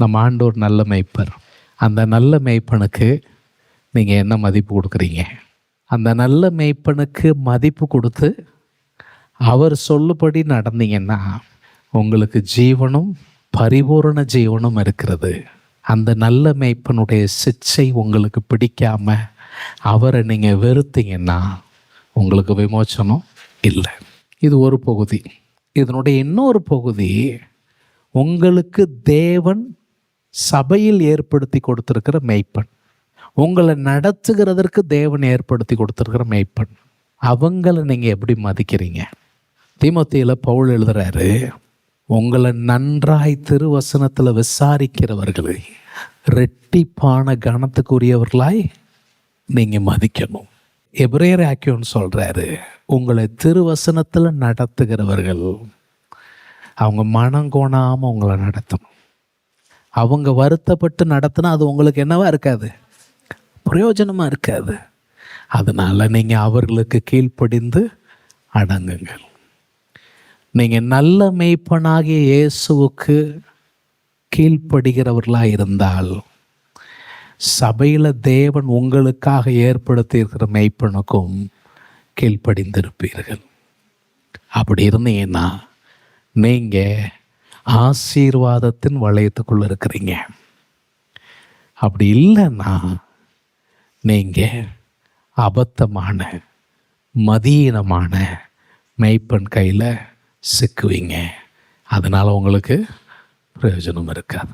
நம்ம ஆண்டோர் நல்ல மேய்ப்பர். அந்த நல்ல மேய்ப்பனுக்கு நீங்கள் என்ன மதிப்பு கொடுக்குறீங்க? அந்த நல்ல மேய்ப்பனுக்கு மதிப்பு கொடுத்து அவர் சொல்லுபடி நடந்தீங்கன்னா உங்களுக்கு ஜீவனும் பரிபூரண ஜீவனும் இருக்கிறது. அந்த நல்ல மேய்ப்பனுடைய சிச்சை உங்களுக்கு பிடிக்காம அவரை நீங்கள் வெறுத்தீங்கன்னா உங்களுக்கு விமோச்சனம் இல்லை. இது ஒரு பகுதி. இதனுடைய இன்னொரு பகுதி உங்களுக்கு தேவன் சபையில் ஏற்படுத்தி கொடுத்திருக்கிற மெய்ப்பன். உங்களை நடத்துகிறதற்கு தேவன் ஏற்படுத்தி கொடுத்துருக்கிற மெய்ப்பன். அவங்கள நீங்கள் எப்படி மதிக்கிறீங்க? திமுத்தியில் பவுல் எழுதுறாரு உங்களை நன்றாய் திருவசனத்தில் விசாரிக்கிறவர்களை ரெட்டிப்பான கனத்துக்குரியவர்களாய் நீங்கள் மதிக்கணும். எப்ரேர் ஆக்கியோன்னு சொல்கிறாரு உங்களை திருவசனத்தில் நடத்துகிறவர்கள் அவங்க மனம் கோணாமல் உங்களை நடத்தணும். அவங்க வருத்தப்பட்டு நடத்தினா அது உங்களுக்கு என்னவா இருக்காது? பிரயோஜனமாக இருக்காது. அதனால் நீங்கள் அவர்களுக்கு கீழ்ப்படிந்து அடங்குங்கள். நீங்கள் நல்ல மெய்ப்பனாகிய இயேசுவுக்கு கீழ்ப்படுகிறவர்களாக இருந்தால் சபையில் தேவன் உங்களுக்காக ஏற்படுத்தியிருக்கிற மெய்ப்பனுக்கும் கீழ்ப்படிந்திருப்பீர்கள். அப்படி இருந்தீங்கன்னா நீங்கள் ஆசீர்வாதத்தின் வளையத்துக்குள்ளே இருக்கிறீங்க. அப்படி இல்லைன்னா நீங்கள் அபத்தமான மதியீனமான மெய்ப்பன் கையில் சிக்குவீங்க. அதனால் உங்களுக்கு பிரயோஜனம் இருக்காது.